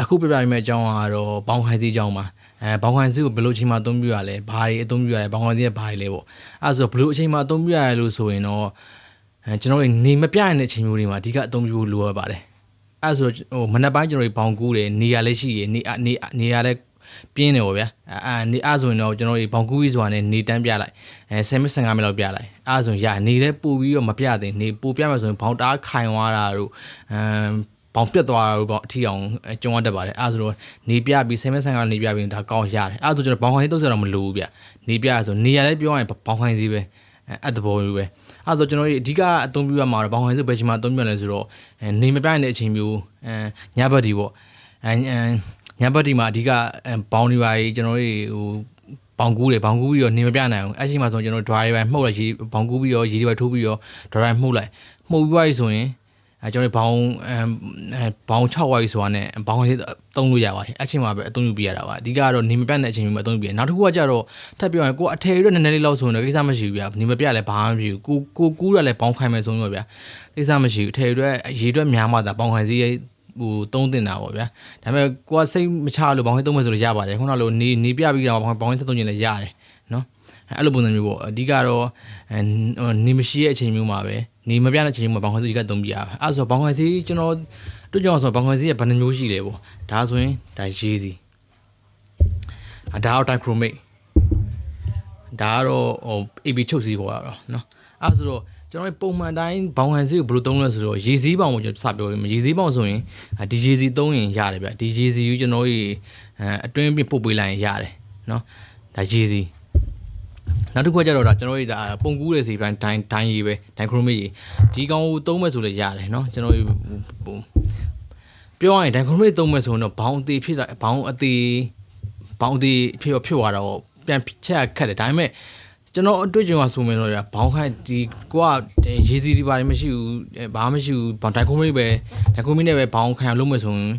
အခုပြပြပေးမယ့်အကြောင်းကတော့ဘောင်ခိုင်စီအကြောင်းပါအဲဘောင်ခိုင်စီကိုဘယ်လိုအချိန်မှအသုံးပြုရလဲဘာတွေအသုံးပြုရလဲဘောင်ခိုင်စီကဘာတွေလဲပေါ့အဲဆိုတော့ဘယ်လိုအချိန်မှအသုံးပြုရလဲလို့ဆိုရင်တော့အဲကျွန်တော်တို့နေမပြရတဲ့အချိန်မျိုးတွေမှာအဓိကအသုံးပြုဖို့လိုရပါတယ်အဲဆိုတော့ဟိုမနက်ပိုင်းကျွန်တော်တို့ဘောင်ကူးတယ်နေရာလည်းရှိရနေနေနေရာလည်းပြင်းတယ်ပေါ့ဗျာအဲအာနေအဲဆိုရင်တော့ကျွန်တော်တို့ဘောင်ကူးပြီးဆိုတာနဲ့နေတန်းပြလိုက်အဲ10မိနစ်15မိနစ်လောက်ပြလိုက်အဲဆိုရင်ရနေလည်းပို့ပြီးတော့မပြသင်နေပို့ပြမယ်ဆိုရင်ဘောင်တားခိုင်သွားတာတို့အမ် ဘောင်ပြတ်သွားတာတို့ပေါ့အထီအောင်အဲကျုံရတတ်ပါတယ်အဲဆိုတော့နေပြပြီး10မိနစ်15မိနစ်နေပြပြီးဒါကောင်းရတယ်အဲဆိုကျွန်တော်ဘောင်ခိုင်စီတုတ်ဆက်တော့မလိုဘူးဗျနေပြရဆိုနေရာလည်းပြောရရင်ဘောင်ခိုင်စီပဲအဲအဲ့တဘောမျိုးပဲအဲဆိုကျွန်တော်တို့အဓိကအသုံးပြုရမှာတော့ဘောင်ခိုင်စီဘယ်ချိန်မှာအသုံးပြုရလဲဆိုတော့အဲနေမပြရင်တဲ့အချိန်မျိုးအဲညဘက်ဒီပေါ့အဲညဘက်ဒီမှာအဓိကဘောင်တွေပါကြီးကျွန်တော်တို့ဟိုဘောင်ကူးတယ်ဘောင်ကူးပြီးတော့နေမပြနိုင်အောင်အဲ့ချိန်မှာဆိုကျွန်တော် driver မှုတ်လိုက်ရေဘောင်ကူးပြီးတော့ရေတွေထိုးပြီးတော့ driver မှုတ်လိုက်မှုတ်ပြီးသွားပြီဆိုရင် အဲကျွန်တော်ဘောင်အဲဘောင်6ဝိုက်ဆိုတာနဲ့ဘောင်လေးသုံးလို့ရပါတယ်အဲ့ချိန်မှာပဲအသုံးပြုပြရတာပါအဓိကတော့နေမပြတ်တဲ့အချိန်မျိုးမှာအသုံးပြုပြရနောက်တစ်ခုကကြတော့ထပ်ပြောရင်ကိုအထယ်ရွက်နည်းနည်းလေးလောက်ဆိုရင်တော့ကိစ္စမရှိဘူးဗျာနေမပြတ်လည်းဘာမှမရှိဘူးကိုကိုကူးရလည်းဘောင်ခိုင်မယ်ဆိုရင်တော့ဗျာကိစ္စမရှိဘူးအထယ်ရွက်ရေရွက်များမှသာဘောင်ခိုင်စီးဟိုသုံးတင်တာပေါ့ဗျာဒါပေမဲ့ကိုကစိတ်မချလို့ဘောင်ခိုင်သုံးမယ်ဆိုလို့ရပါတယ်ခုနကလိုနေနေပြပြီးတော့ဘောင်ခိုင်သုံးချင်လည်းရတယ်နော် အဲ့လိုပုံစံမျိုးပေါ့အဓိကတော့အဲနေမရှိတဲ့အချိန်မျိုးမှာပဲနေမပြတဲ့အချိန်မျိုးမှာဘောင်ခိုင်စီကသုံးပြရပါအဲ့ဆိုဘောင်ခိုင်စီကျွန်တော်တို့ကြောင့်ဆိုဘောင်ခိုင်စီကဘယ်နှမျိုးရှိလဲပေါ့ဒါဆိုရင်ဒါရေးစီအဒါတော့ dichromate ဒါကတော့ဟို AB ချုပ်စီခေါ်တာတော့เนาะအဲ့ဆိုတော့ကျွန်တော်ပုံမှန်တိုင်းဘောင်ဟန်စီကိုဘယ်လိုသုံးလဲဆိုတော့ရေစည်းပေါင်ကိုကျွန်တော်စပြောရမယ်ရေစည်းပေါင်ဆိုရင်ဒီရေစည်းသုံးရင်ရတယ်ဗျဒီရေစည်းကိုကျွန်တော်ရေအတွင်းပြပုတ်ပေးလိုက်ရင်ရတယ်เนาะဒါရေစည်း နောက်တစ်ခုကကြတော့ဒါကျွန်တော်တို့ဒါပုံကူးတဲ့စီပိုင်းဒိုင်းဒိုင်းရေးပဲဒိုင်းခရိုမီရေးဒီကောင်ကိုသုံးမဲ့ဆိုလည်းရတယ်เนาะကျွန်တော်ပြောရရင်ဒိုင်းခရိုမီသုံးမဲ့ဆိုရင်တော့ဘောင်အသေးဖြစ်တာဘောင်အသေးဘောင်အသေးဖြစ်ဖြစ်သွားတော့ပြန်ချက်ခတ်တယ်ဒါပေမဲ့ကျွန်တော်အတွေ့အကြုံကဆိုမယ်တော့ဘောင်းခိုင်ဒီကိုကရေစီဒီပါမရှိဘူးဘာမှမရှိဘူးဘောင်းဒိုင်ကွန်မီပဲဒိုင်ကွန်မီနဲ့ပဲဘောင်းခိုင်အောင်လုပ်မယ်ဆိုရင်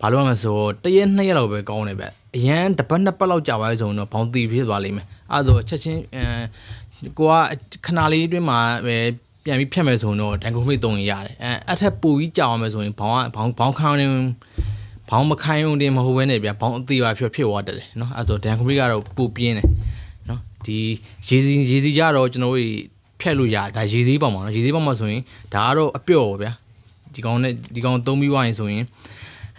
ဘာလို့ရမလဲဆိုတော့တရက်နှစ်ရက်လောက်ပဲကောင်းတယ်ဗျအရန်တစ်ပတ်နှစ်ပတ်လောက်ကြာပါလေဆိုရင်တော့ဘောင်းတီဖြစ်သွားလိမ့်မယ်အဲ့ဒါဆိုချက်ချင်းအဲကိုကခဏလေးအတွင်းမှာပဲပြန်ပြီးဖြတ်မယ်ဆိုရင်တော့ဒိုင်ကွန်မီတုံရင်ရတယ်အဲအထက်ပူကြီးကြာအောင်မယ်ဆိုရင်ဘောင်းကဘောင်းဘောင်းခိုင်နေဘောင်းမခိုင်ုံတင်မဟုတ်ဘဲနဲ့ဗျဘောင်းအသေးပါဖြစ်ဖြစ်သွားတယ်เนาะအဲ့ဒါဒိုင်ကွန်မီကတော့ပူပြင်းတယ်ဒီရေစီရေစီကြတော့ကျွန်တော်တို့ဖြတ်လို့ရတယ်ဒါရေစီးပေါက်မှာနော်ရေစီးပေါက်မှာဆိုရင်ဒါကတော့အပြော့ပါဗျာဒီကောင်နဲ့ဒီကောင်သုံးပြီးွားရင်ဆိုရင်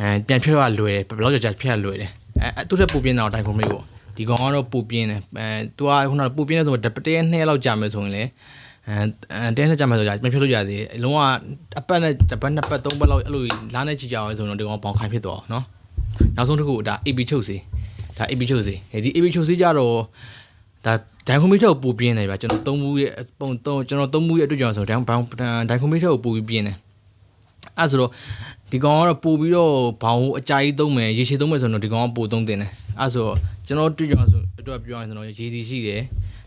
အဲပြန်ဖြတ်ရလွယ်တယ်ဘယ်လောက်ကြာကြာဖြတ်ရလွယ်တယ်အဲသူ့ထက်ပိုပြင်းတော့တိုင်ကွန်မေးပေါ့ဒီကောင်ကတော့ပိုပြင်းတယ်အဲသူကခုနကပိုပြင်းတယ်ဆိုတော့တရက်နှစ်ရက်လောက်ကြာမယ်ဆိုရင်လေအဲတဲနဲ့ကြာမယ်ဆိုကြပြန်ဖြတ်လို့ရသေးတယ်အလုံးကအပတ်နဲ့တစ်ပတ်နှစ်ပတ်သုံးပတ်လောက်အဲ့လိုလားနဲ့ချီကြအောင်ဆိုတော့ဒီကောင်ပေါင်ခိုင်ဖြစ်သွားနော်နောက်ဆုံးတစ်ခုဒါ AB ချုပ်စီဒါ AB ချုပ်စီဒီ AB ချုပ်စီကြတော့ဒါဒိုင်ကွန်မီတာကိုပို့ပြင်းတယ်ဗျာကျွန်တော်သုံးမှုရဲ့ပုံသုံးကျွန်တော်သုံးမှုရဲ့အတွေ့အကြုံဆိုဒိုင်ဘောင်ဒိုင်ကွန်မီတာကိုပို့ပြီးပြင်းတယ် အဲဆိုတော့ဒီကောင်ကတော့ပို့ပြီးတော့ဘောင်ကိုအကြိုက်သုံးမယ်ရေရှည်သုံးမယ်ဆိုတော့ဒီကောင်ကပို့သုံးတင်တယ်အဲဆိုတော့ကျွန်တော်တွေ့ကြဆိုအတွက်ပြောရင်ကျွန်တော်ရေစီရှိတယ်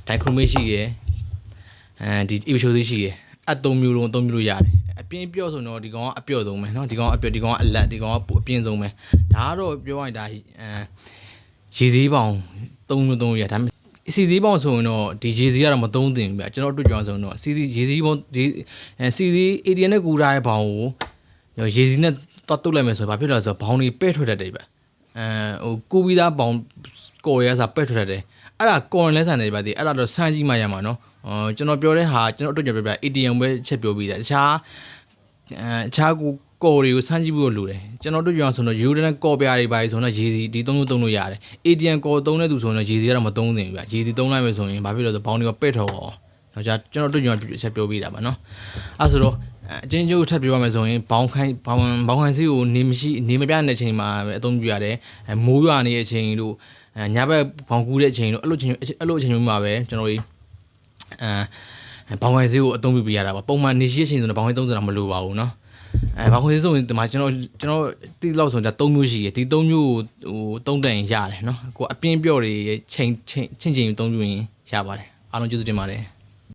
ဒိုင်ကွန်မီရှိတယ်အဲဒီအီချိုစီရှိတယ်အသုံးမျိုးလုံးသုံးမျိုးလို့ရတယ်အပြင်းပြော့ဆိုတော့ဒီကောင်ကအပြော့ဆုံးပဲเนาะဒီကောင်ကအပြော့ဒီကောင်ကအလက်ဒီကောင်ကပိုအပြင်းဆုံးပဲဒါကတော့ပြောရင်ဒါအဲရေစည်းပေါင်သုံးမျိုးသုံးရဒါပေမဲ့စီစီပေါင်းဆိုရင်တော့ဒီရေစီကတော့မသုံးသင့်ဘူးဗျကျွန်တော်တို့ကြောင်ဆိုတော့စီစီရေစီပေါင်းဒီအဲစီစီ ATM နဲ့ကူထားတဲ့ဘောင်ကို ရေစီနဲ့တော့တုတ်လိုက်မယ်ဆိုရင်ဘာဖြစ်လဲဆိုတော့ဘောင်တွေပဲ့ထွက်တတ်တယ်ဗျအဲဟိုကူပြီးသားဘောင်ကော်ရဲစားပဲ့ထွက်တတ်တယ်အဲ့ဒါကော်ရင်လဲဆန်တယ်ဗျဒီအဲ့ဒါတော့စမ်းကြည့်မှရမှာနော်အော်ကျွန်တော်ပြောတဲ့ဟာကျွန်တော်တို့ကြောင်ပြပြ ATM ပဲချက်ပြောပြီးတယ်တခြားအဲတခြားကိုကော်တွေကိုစမ်းကြည့်ဖို့လိုတယ်ကျွန်တော်တို့ပြောအောင်ဆိုတော့ယူဒန်ကော်ပြားတွေပါဆိုတော့ရေစီဒီသုံးလို့သုံးလို့ရတယ် ATM ကော်သုံးတဲ့သူဆိုတော့ရေစီကတော့မသုံးသင့်ဘူးဗျရေစီသုံးလိုက်မယ်ဆိုရင်ဘာဖြစ်လို့လဲဆိုဘောင်းတွေကပဲ့ထော်အောင်တော့ကျွန်တော်တို့ကျွန်တော်ချက်ပြောပေးတာပါနော်အဲဆိုတော့ အချင်းချင်းထပ်ပြောရမယ်ဆိုရင်ဘောင်းခိုင်းဘောင်းဘောင်းခိုင်းစီကိုနေမရှိနေမပြတဲ့အချိန်မှာပဲအသုံးပြုရတယ်မိုးရွာနေတဲ့အချိန်တို့ညဘက်ဘောင်းကူးတဲ့အချိန်တို့အဲ့လိုချိန်အဲ့လိုအချိန်မျိုးမှာပဲကျွန်တော်တို့အဲဘောင်းခိုင်းစီကိုအသုံးပြုပြရတာပါပုံမှန်နေရှိတဲ့အချိန်ဆိုတော့ဘောင်းခိုင်းသုံးစရာမလိုပါဘူးเนาะအဲဘာခွင့်ဆိုရင်ဒီမှာကျွန်တော်ကျွန်တော်တိလောက်ဆိုတော့၃မျိုးရှိတယ်ဒီ၃မျိုးကိုဟို၃တန်ရင်ရတယ်เนาะကိုအပြင်းပြော့တွေချိန်ချင်းချင်းချင်း၃မျိုးရင်ရပါတယ်အားလုံးကျေးဇူးတင်ပါတယ်